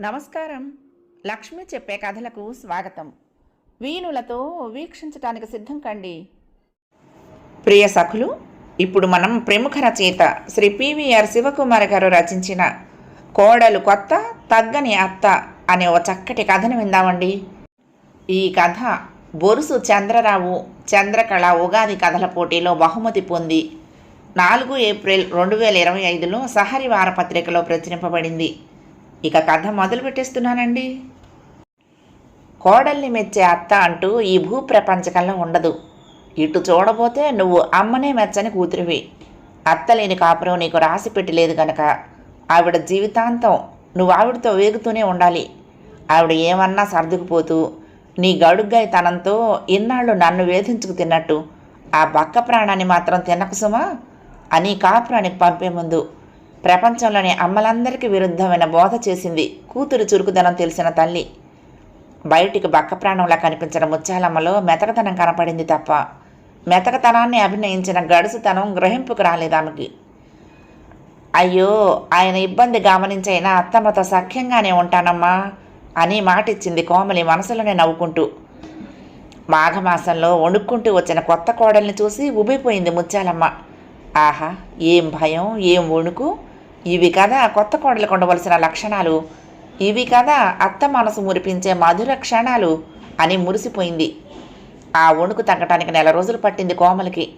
నమస్కారం. లక్ష్మి చెప్పే కథలకు స్వాగతం. వీణులతో వీక్షించటానికి సిద్ధం కండి. ప్రియ సఖులు ఇప్పుడు మనం ప్రముఖ రచయిత శ్రీ పివిఆర్ శివకుమార్ గారు రచించిన కోడలు కొత్త తగ్గని అత్త అనే ఓ చక్కటి కథను విందామండి. ఈ కథ బొరుసు చంద్రరావు చంద్రకళ ఉగాది కథల పోటీలో బహుమతి పొంది నాలుగు ఏప్రిల్ రెండు వేల ఇరవై ఐదులో సహరి వారపత్రికలో ప్రచురింపబడింది. ఇక కథ మొదలు పెట్టేస్తున్నానండి కోడల్ని మెచ్చే అత్త అంటూ ఈ భూప్రపంచకంలో ఉండదు. ఇటు చూడబోతే నువ్వు అమ్మనే మెచ్చని కూతురివి. అత్తలేని కాపురం నీకు రాసి పెట్టలేదు గనక. ఆవిడ జీవితాంతం నువ్వు ఆవిడతో వేగుతూనే ఉండాలి. ఆవిడ ఏమన్నా సర్దుకుపోతూ నీ గడుగ్గాయి తనంతో ఇన్నాళ్ళు నన్ను వేధించుకు తిన్నట్టు ఆ బక్క ప్రాణాన్ని మాత్రం తినకు సుమా? అని కాపురానికి పంపే ముందు ప్రపంచంలోని అమ్మలందరికీ విరుద్ధమైన బోధ చేసింది కూతురు చురుకుదనం తెలిసిన తల్లి. బయటికి బక్క ప్రాణంలా కనిపించిన ముత్యాలమ్మలో మెతకతనం కనపడింది తప్ప మెతకతనాన్ని అభినయించిన గడుసుతనం గ్రహింపుకు రాలేదు ఆమెకి. అయ్యో ఆయన ఇబ్బంది గమనించైనా అత్తమ్మతో సఖ్యంగానే ఉంటానమ్మా అని మాటిచ్చింది కోమలి మనసులోనే నవ్వుకుంటూ. మాఘమాసంలో వణుక్కుంటూ వచ్చిన కొత్త కోడల్ని చూసి ఉబ్బిపోయింది ముత్యాలమ్మ. ఆహా ఏం భయం ఏం వణుకు? ఇవి కదా కొత్త కోడలకు ఉండవలసిన లక్షణాలు. ఇవి కదా అత్త మనసు మురిపించే మధుర క్షణాలు అని మురిసిపోయింది. ఆ వణుకు తగ్గటానికి నెల రోజులు పట్టింది కోమలికి.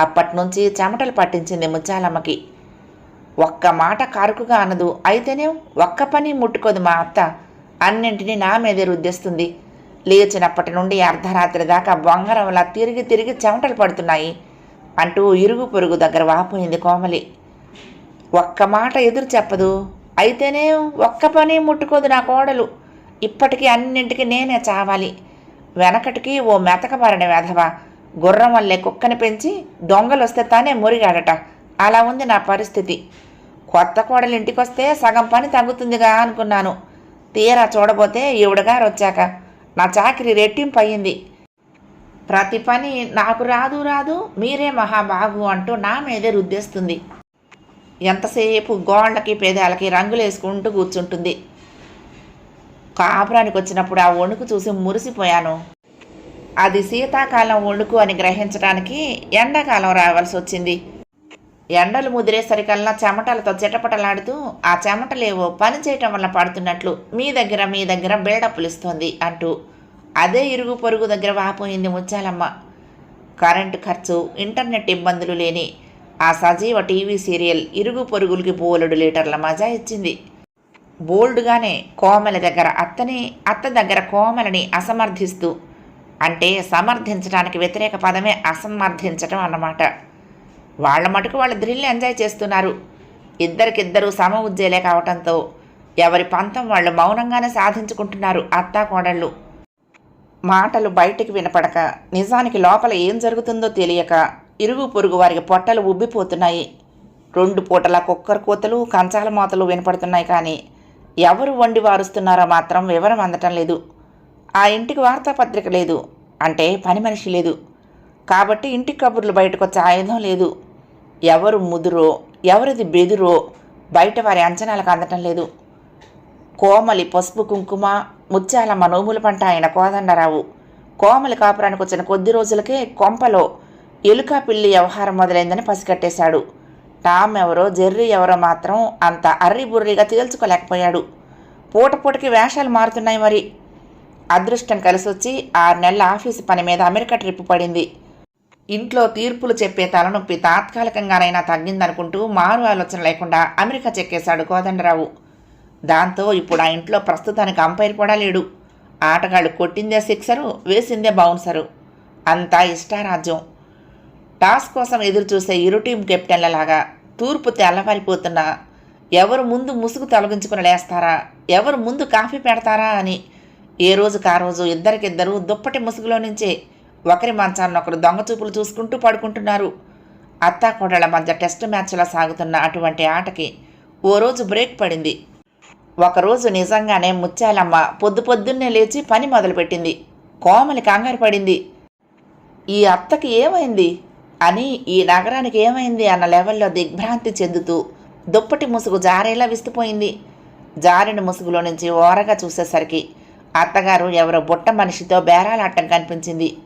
అప్పటినుంచి చెమటలు పట్టించింది ముత్యాలమ్మకి. ఒక్క మాట కారుకుగా అనదు. అయితేనే? ఒక్క పని ముట్టుకోదు మా అత్త. అన్నింటినీ నా మీదే రుద్దేస్తుంది. లేచినప్పటి నుండి అర్ధరాత్రి దాకా బొంగరంలా తిరిగి తిరిగి చెమటలు పడుతున్నాయి. అంటూ ఇరుగు పొరుగు దగ్గర వాపోయింది కోమలి. ఒక్క మాట ఎదురు చెప్పదు. అయితేనే ఒక్క పని ముట్టుకోదు నా కోడలు. ఇప్పటికీ అన్నింటికి నేనే చావాలి. వెనకటికి ఓ మెతకబారిన వెధవ గుర్రం వల్లే కుక్కని పెంచి దొంగలు వస్తే తానే మురిగాడట. అలా ఉంది నా పరిస్థితి. కొత్త కోడలు ఇంటికొస్తే సగం పని తగ్గుతుందిగా అనుకున్నాను. తీరా చూడబోతే ఈవిడగారు వచ్చాక నా చాకిరి రెట్టింపు అయ్యింది ప్రతి పని నాకు రాదు రాదు మీరే మహాబాగు అంటూ నా మీదే రుద్దేస్తుంది. ఎంతసేపు గోళ్ళకి పేదాలకి రంగులు వేసుకుంటూ కూర్చుంటుంది. కాపురానికి వచ్చినప్పుడు ఆ వణుకు చూసి మురిసిపోయాను. అది శీతాకాలం వణుకు అని గ్రహించడానికి ఎండాకాలం రావాల్సి వచ్చింది. ఎండలు ముదిరేసరికల్లా చెమటలతో చిటపటలాడుతూ ఆ చెమటలేవో పని చేయటం వల్ల పడుతున్నట్లు మీ దగ్గర మీ దగ్గర బిల్డప్లు ఇస్తోంది అంటూ అదే ఇరుగు పొరుగు దగ్గర వాపోయింది ముచ్చాలమ్మ కరెంటు ఖర్చు ఇంటర్నెట్ ఇబ్బందులు లేని ఆ సజీవ టీవీ సీరియల్ ఇరుగు పొరుగులకి బోలెడు లీటర్ల మజా ఇచ్చింది. బోల్డ్గానే కోమల దగ్గర అత్తని అత్త దగ్గర కోమలని అసమర్థిస్తూ అంటే సమర్థించడానికి వ్యతిరేక పదమే అసమర్థించటం అన్నమాట. వాళ్ళ మటుకు వాళ్ళు థ్రిల్ ఎంజాయ్ చేస్తున్నారు. ఇద్దరికిద్దరు సమ ఉజ్జేలే కావటంతో ఎవరి పంతం వాళ్ళు మౌనంగానే సాధించుకుంటున్నారు అత్తా కోడళ్ళు మాటలు బయటికి వినపడక నిజానికి లోపల ఏం జరుగుతుందో తెలియక ఇరుగు పొరుగు వారికి పొట్టలు ఉబ్బిపోతున్నాయి. రెండు పూటల కుక్కర్ కూతలు కంచాల మూతలు వినపడుతున్నాయి కానీ ఎవరు వండి వారుస్తున్నారో మాత్రం వివరం అందటం లేదు. ఆ ఇంటికి వార్తాపత్రిక లేదు. అంటే పని మనిషి లేదు. కాబట్టి ఇంటి కబుర్లు బయటకు వచ్చే ఆయుధం లేదు. ఎవరు ముదురో ఎవరిది బెదురో బయట వారి అంచనాలకు అందటం లేదు. కోమలి పసుపు కుంకుమ ముత్యాలమ్మ నోముల పంట ఆయన కోదండరావు. కోమలి కాపురానికి వచ్చిన కొద్ది రోజులకే కొంపలో ఎలుక పిల్లి వ్యవహారం మొదలైందని పసిగట్టేశాడు. టామ్ ఎవరో జెర్రీ ఎవరో మాత్రం అంత అర్రి బుర్రిగా తేల్చుకోలేకపోయాడు. పూట పూటకి వేషాలు మారుతున్నాయి మరి. అదృష్టం కలిసొచ్చి ఆరు నెలల ఆఫీసు పని మీద అమెరికా ట్రిప్ పడింది. ఇంట్లో తీర్పులు చెప్పే తలనొప్పి తాత్కాలికంగానైనా తగ్గిందనుకుంటూ మారు ఆలోచన లేకుండా అమెరికా చెక్కేశాడు కోదండరావు. దాంతో ఇప్పుడు ఆ ఇంట్లో ప్రస్తుతానికి అంపైర్ కూడా లేడు. ఆటగాళ్ళు కొట్టిందే సిక్సరు వేసిందే బౌన్సరు. అంతా ఇష్టారాజ్యం. టాస్ కోసం ఎదురుచూసే ఇరు టీం కెప్టెన్లలాగా తూర్పు తెల్లవారిపోతున్న ఎవరు ముందు ముసుగు తొలగించుకుని లేస్తారా ఎవరు ముందు కాఫీ పెడతారా అని ఏ రోజుకు ఆ రోజు ఇద్దరికిద్దరు దుప్పటి ముసుగులో నుంచే ఒకరి మంచాన్ని ఒకరు దొంగ చూపులు చూసుకుంటూ పడుకుంటున్నారు. అత్తాకోడళ్ళ మధ్య టెస్ట్ మ్యాచ్లో సాగుతున్న అటువంటి ఆటకి ఓ రోజు బ్రేక్ పడింది. ఒకరోజు నిజంగానే ముత్యాలమ్మ పొద్దు పొద్దున్నే లేచి పని మొదలుపెట్టింది. కోమలి కంగారు పడింది. ఈ అత్తకి ఏమైంది? అని ఈ నగరానికి ఏమైంది అన్న లెవెల్లో దిగ్భ్రాంతి చెందుతూ దుప్పటి ముసుగు జారేలా విస్తుపోయింది. జారిన ముసుగులో నుంచి ఓరగా చూసేసరికి అత్తగారు ఎవరో బుట్ట మనిషితో బేరాలాటం కనిపించింది.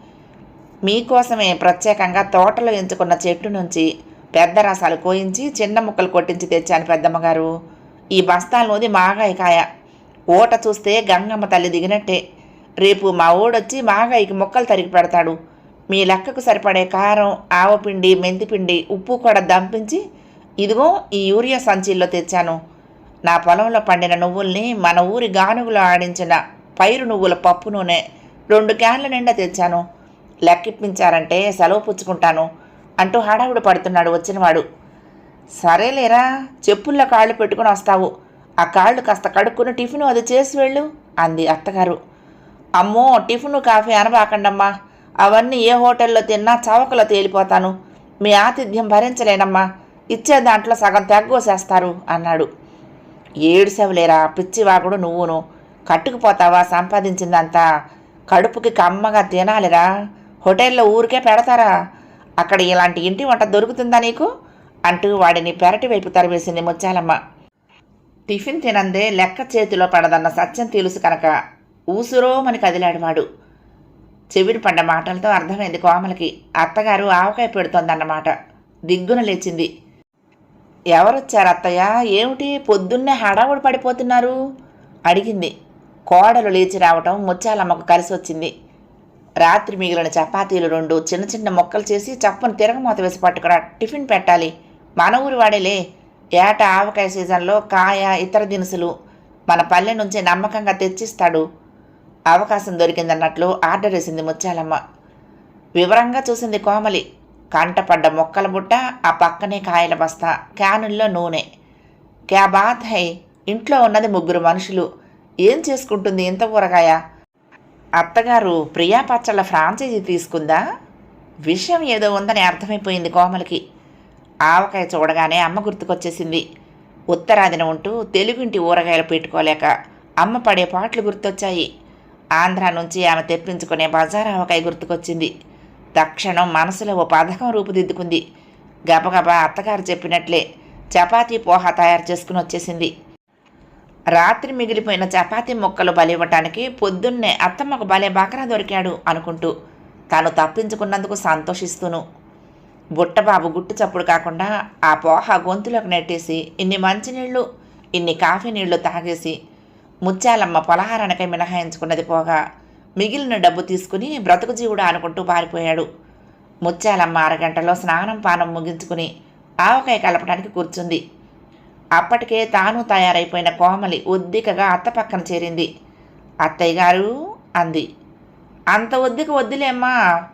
మీకోసమే ప్రత్యేకంగా తోటలో ఎంచుకున్న చెట్టు నుంచి పెద్ద రసాలు కోయించి చిన్న ముక్కలు కొట్టించి తెచ్చాను పెద్దమ్మగారు. ఈ బస్తాలోది మాగాయకాయ. ఓట చూస్తే గంగమ్మ తల్లి దిగినట్టే. రేపు మా ఊడొచ్చి మాగాయికి ముక్కలు తరిగి పెడతాడు. మీ లెక్కకు సరిపడే కారం ఆవపిండి మెంతిపిండి ఉప్పు కూడా దంపించి ఇదిగో ఈ యూరియా సంచీల్లో తెచ్చాను. నా పొలంలో పండిన నువ్వుల్ని మన ఊరి గానుగులో ఆడించిన పైరు నువ్వుల పప్పు నూనె రెండు క్యాన్ల నిండా తెచ్చాను. లెక్కిప్పించారంటే సెలవు పుచ్చుకుంటాను. అంటూ హడావుడు పడుతున్నాడు వచ్చినవాడు. సరేలేరా చెప్పుల్లో కాళ్ళు పెట్టుకుని వస్తావు. ఆ కాళ్ళు కాస్త కడుక్కుని టిఫిన్ అది చేసి వెళ్ళు అంది అత్తగారు. అమ్మో టిఫిన్ కాఫీ అనబాకండమ్మా. అవన్నీ ఏ హోటల్లో తిన్నా చవకలో తేలిపోతాను. మీ ఆతిథ్యం భరించలేనమ్మా. ఇచ్చే దాంట్లో సగం తెగ్గోసేస్తారు అన్నాడు. ఏడుసవలేరా పిచ్చివాగుడు నువ్వును. కట్టుకుపోతావా సంపాదించిందంతా? కడుపుకి కమ్మగా తినాలిరా. హోటల్లో ఊరికే పెడతారా? అక్కడ ఇలాంటి ఇంటి వంట దొరుకుతుందా నీకు? అంటూ వాడిని పెరటి వైపు తరివేసింది ముత్యాలమ్మ. టిఫిన్ తినందే లెక్క చేతిలో పడదన్న సత్యం తెలుసు కనుక ఊసురోమని కదిలాడు వాడు. చెవిడి పడ్డ మాటలతో అర్థమైంది కోమలకి. అత్తగారు ఆవకాయ పెడుతోందన్నమాట. దిగ్గున లేచింది. ఎవరొచ్చారు అత్తయ్య? ఏమిటి? పొద్దున్నే హడావుడి పడిపోతున్నారు? అడిగింది. కోడలు లేచి రావటం ముత్యాలమ్మకు కలిసి వచ్చింది. రాత్రి మిగిలిన చపాతీలు రెండు చిన్న చిన్న మొక్కలు చేసి చప్పును తిరగమూత వేసి పట్టుకురా టిఫిన్ పెట్టాలి. మన ఊరి వాడేలే. ఏట ఆవకాయ సీజన్లో కాయ ఇతర దినుసులు మన పల్లె నుంచి నమ్మకంగా తెచ్చిస్తాడు. అవకాశం దొరికిందన్నట్లు ఆర్డర్ వేసింది ముత్యాలమ్మ. వివరంగా చూసింది కోమలి. కంటపడ్డ మొక్కల బుట్ట ఆ పక్కనే కాయల బస్తా క్యానుల్లో నూనె. క్యా బాత్ హై? ఇంట్లో ఉన్నది ముగ్గురు మనుషులు. ఏం చేసుకుంటుంది ఇంత ఊరగాయ? అత్తగారు ప్రియా పచ్చళ్ళ ఫ్రాంచైజీ తీసుకుందా? విషయం ఏదో ఉందని అర్థమైపోయింది కోమలికి. ఆవకాయ చూడగానే అమ్మ గుర్తుకొచ్చేసింది. ఉత్తరాదిన ఉంటూ తెలుగుంటి ఊరగాయలు పెట్టుకోలేక అమ్మ పడే పాటలు గుర్తొచ్చాయి. ఆంధ్ర నుంచి ఆమె తెప్పించుకునే బజార్ ఆవకాయ గుర్తుకొచ్చింది. తక్షణం మనసులో ఓ పథకం రూపుదిద్దుకుంది. గబగబా అత్తగారు చెప్పినట్లే చపాతీ పోహ తయారు చేసుకుని వచ్చేసింది. రాత్రి మిగిలిపోయిన చపాతీ ముక్కలు బలివ్వటానికి పొద్దున్నే అత్తమ్మకు భలే బకరా దొరికాడు అనుకుంటూ తాను తప్పించుకున్నందుకు సంతోషిస్తూను బుట్టబాబు గుట్టు చప్పుడు కాకుండా ఆ పోహ గొంతులోకి నెట్టేసి ఇన్ని మంచినీళ్ళు ఇన్ని కాఫీ నీళ్ళు తాగేసి ముత్యాలమ్మ పొలహారానికై మినహాయించుకున్నది పోగా మిగిలిన డబ్బు తీసుకుని బ్రతుకు జీవుడు అనుకుంటూ పారిపోయాడు. ముత్యాలమ్మ అరగంటలో స్నానం పానం ముగించుకుని ఆవకాయ కలపడానికి కూర్చుంది. అప్పటికే తాను తయారైపోయిన కోమలి ఉద్దికగా అత్త పక్కన చేరింది. అత్తయ్య గారు అంది. అంత ఒద్దిక వద్దులేమ్మా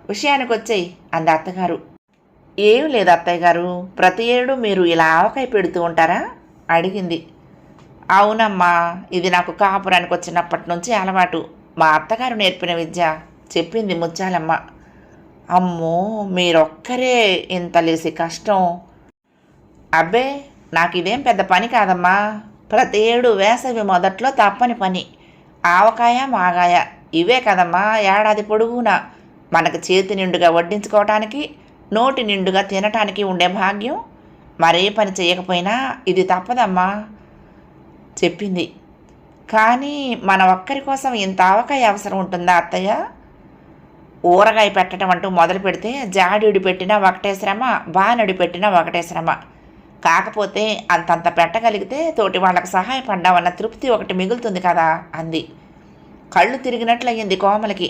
విషయానికి వచ్చేయి అంది అత్తగారు. ఏం లేదు అత్తయ్య గారు. ప్రతి ఏడు మీరు ఇలా ఆవకాయ పెడుతూ ఉంటారా? అడిగింది. అవునమ్మా ఇది నాకు కాపురానికి వచ్చినప్పటి నుంచి అలవాటు. మా అత్తగారు నేర్పిన విద్య చెప్పింది ముత్యాలమ్మ. అమ్మో మీరొక్కరే ఇంత లేసి కష్టం. అబ్బే నాకు ఇదేం పెద్ద పని కాదమ్మా. ప్రతి ఏడు వేసవి మొదట్లో తప్పని పని. ఆవకాయ మాగాయ ఇవే కదమ్మా ఏడాది పొడుగునా. మనకు చేతి నిండుగా వడ్డించుకోవటానికి నోటి నిండుగా తినటానికి ఉండే భాగ్యం మరే పని చేయకపోయినా ఇది తప్పదమ్మా చెప్పింది. కానీ మన ఒక్కరి కోసం ఇంత ఆవకాయ అవసరం ఉంటుందా అత్తయ్య? ఊరగాయ పెట్టడం అంటూ మొదలు పెడితే జాడిడి పెట్టినా ఒకటే శ్రమ బానడి పెట్టినా ఒకటే శ్రమ. కాకపోతే అంతంత పెట్టగలిగితే తోటి వాళ్ళకు సహాయపడ్డామన్న తృప్తి ఒకటి మిగులుతుంది కదా అంది. కళ్ళు తిరిగినట్లయింది కోమలికి.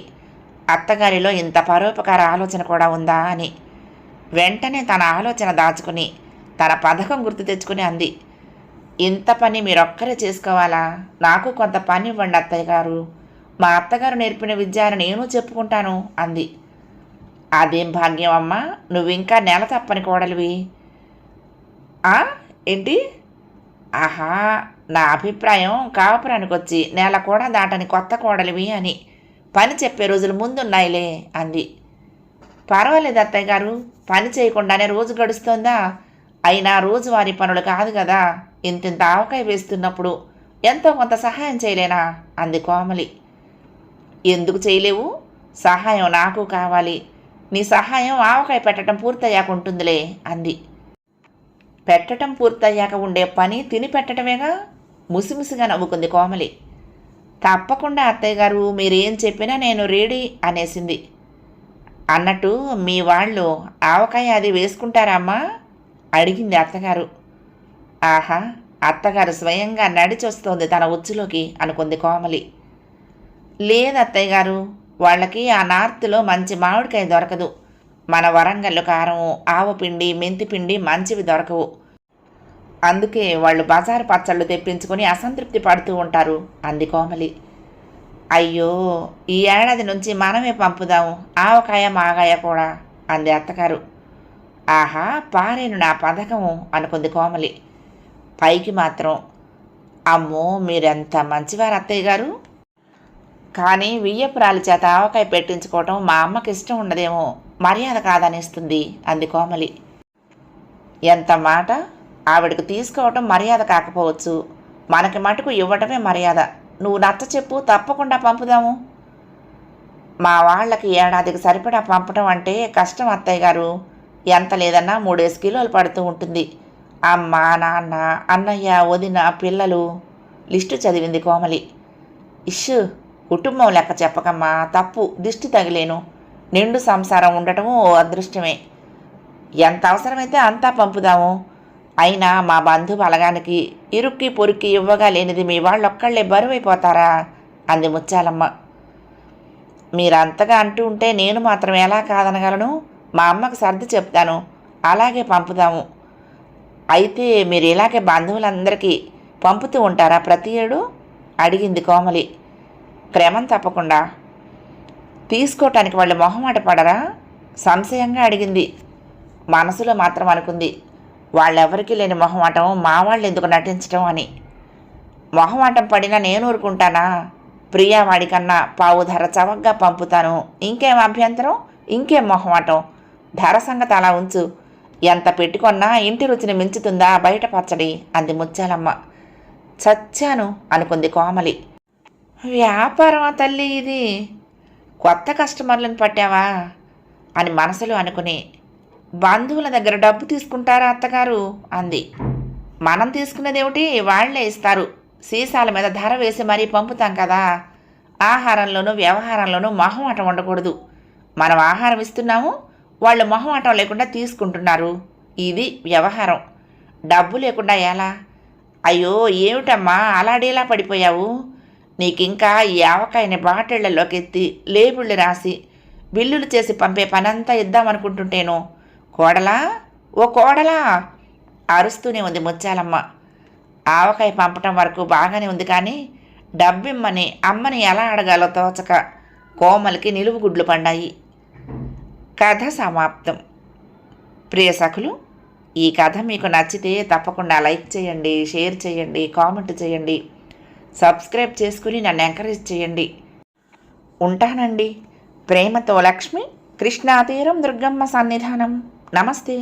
అత్తగారిలో ఇంత పరోపకార ఆలోచన కూడా ఉందా అని. వెంటనే తన ఆలోచన దాచుకుని తన పథకం గుర్తు తెచ్చుకుని అంది. ఇంత పని మీరొక్కరే చేసుకోవాలా? నాకు కొంత పని ఇవ్వండి అత్తయ్య గారు. మా అత్తగారు నేర్పిన విద్యను నేను చెప్పుకుంటాను అంది. అదేం భాగ్యం అమ్మా? నువ్వింకా నెల తప్పని కోడలివి. ఆ? ఏంటి? ఆహా నా అభిప్రాయం కాపురానికి వచ్చి నెల కూడా దాటని కొత్త కోడలివి అని. పని చెప్పే రోజులు ముందున్నాయిలే అంది. పర్వాలేదు అత్తయ్య గారు పని చేయకుండానే రోజు గడుస్తోందా? అయినా రోజువారి పనులు కాదు కదా. ఇంతింత ఆవకాయ వేస్తున్నప్పుడు ఎంతో కొంత సహాయం చేయలేనా? అంది కోమలి. ఎందుకు చేయలేవు? సహాయం నాకు కావాలి. నీ సహాయం ఆవకాయ పెట్టడం పూర్తయ్యాక ఉంటుందిలే అంది. పెట్టడం పూర్తయ్యాక ఉండే పని తిని పెట్టడమేగా ముసిముసిగా నవ్వుకుంది కోమలి. తప్పకుండా అత్తయ్య గారు మీరేం చెప్పినా నేను రెడీ అనేసింది. అన్నట్టు మీ వాళ్ళు ఆవకాయ అది వేసుకుంటారమ్మా? అడిగింది అత్తగారు. ఆహా అత్తగారు స్వయంగా నడిచొస్తోంది తన ఉచ్చులోకి అనుకుంది కోమలి. లేదు అత్తయ్య గారు వాళ్ళకి ఆ నార్త్లో మంచి మామిడికాయ దొరకదు. మన వరంగల్ కారం ఆవపిండి మెంతిపిండి మంచివి దొరకవు. అందుకే వాళ్ళు బజారు పచ్చళ్ళు తెప్పించుకొని అసంతృప్తి పడుతూ ఉంటారు అంది కోమలి. అయ్యో ఈ ఏడాది నుంచి మనమే పంపుదాము. ఆవకాయ మాగాయ కూడా అంది అత్తగారు. ఆహా పారేను నా పథకము అనుకుంది కోమలి. పైకి మాత్రం అమ్మో మీరెంత మంచివారు అత్తయ్య గారు. కానీ వియ్యపురాలి చేత ఆవకాయ పెట్టించుకోవటం మా అమ్మకి ఇష్టం ఉండదేమో మర్యాద కాదనిస్తుంది అంది కోమలి. ఎంత మాట? ఆవిడకు తీసుకోవటం మర్యాద కాకపోవచ్చు. మనకి మటుకు ఇవ్వటమే మర్యాద. నువ్వు నచ్చ చెప్పు తప్పకుండా పంపుదాము. మా వాళ్ళకి ఏడాదికి సరిపడా పంపడం అంటే కష్టం అత్తయ్య గారు. ఎంత లేదన్నా మూడేసి కిలోలు పడుతూ ఉంటుంది. అమ్మ నాన్న అన్నయ్య వదిన పిల్లలు. లిస్టు చదివింది కోమలి. ఇష్షు కుటుంబం లెక్క చెప్పకమ్మా తప్పు దిష్టి తగిలేను. నిండు సంసారం ఉండటము ఓ అదృష్టమే. ఎంత అవసరమైతే అంతా పంపుదాము. అయినా మా బంధు బలగానికి ఇరుక్కి పొరుక్కి ఇవ్వగా లేనిది మీ వాళ్ళొక్కళ్ళే బరువైపోతారా? అంది ముత్యాలమ్మ. మీరంతగా అంటూ ఉంటే నేను మాత్రం ఎలా కాదనగలను? మా అమ్మకు సర్ది చెప్తాను. అలాగే పంపుదాము. అయితే మీరు ఇలాగే బంధువులందరికీ పంపుతూ ఉంటారా ప్రతి ఏడు? అడిగింది కోమలి. క్రమం తప్పకుండా. తీసుకోవటానికి వాళ్ళు మొహమాట పడరా? సంశయంగా అడిగింది. మనసులో మాత్రం అనుకుంది. వాళ్ళెవరికీ లేని మొహమాటం మా వాళ్ళు ఎందుకు నటించటం అని. మొహమాటం పడినా నేను ఊరుకుంటానా? ప్రియా వాడికన్నా పావు ధర చవగ్గా పంపుతాను. ఇంకేం అభ్యంతరం? ఇంకేం మొహమాటం? ధర సంగతి అలా ఉంచు. ఎంత పెట్టుకున్నా ఇంటి రుచిని మించుతుందా? బయట పచ్చడి అంది ముత్యాలమ్మ. చచ్చాను అనుకుంది కోమలి. వ్యాపారమా తల్లి ఇది? కొత్త కస్టమర్లను పట్టావా? అని మనసులో అనుకుని బంధువుల దగ్గర డబ్బు తీసుకుంటారా అత్తగారు? అంది. మనం తీసుకునేదేమిటి వాళ్ళే ఇస్తారు. సీసాల మీద ధర వేసి మరీ పంపుతాం కదా. ఆహారంలోనూ వ్యవహారంలోనూ మొహమాటం ఉండకూడదు. మనం ఆహారం ఇస్తున్నాము వాళ్ళు మొహమాటం లేకుండా తీసుకుంటున్నారు. ఇది వ్యవహారం. డబ్బు లేకుండా ఎలా? అయ్యో ఏమిటమ్మా అలాడేలా పడిపోయావు? నీకింకా ఈ ఆవకాయని బాటిళ్ళలోకి ఎత్తి లేబుళ్ళు రాసి బిల్లులు చేసి పంపే పనంతా ఇద్దామనుకుంటుంటేను. కోడలా? ఓ కోడలా! అరుస్తూనే ఉంది ముత్యాలమ్మ. ఆవకాయ పంపటం వరకు బాగానే ఉంది కానీ డబ్బిమ్మని అమ్మని ఎలా అడగాలో తోచక కోమలికి నిలువు గుడ్లు పండాయి. కథ సమాప్తం. ప్రియ సఖులు ఈ కథ మీకు నచ్చితే తప్పకుండా లైక్ చేయండి షేర్ చేయండి కామెంట్ చేయండి. సబ్స్క్రైబ్ చేసుకుని నన్ను ఎంకరేజ్ చేయండి. ఉంటానండి. ప్రేమతో లక్ష్మి కృష్ణాతీరం దుర్గమ్మ సన్నిధానం. నమస్తే.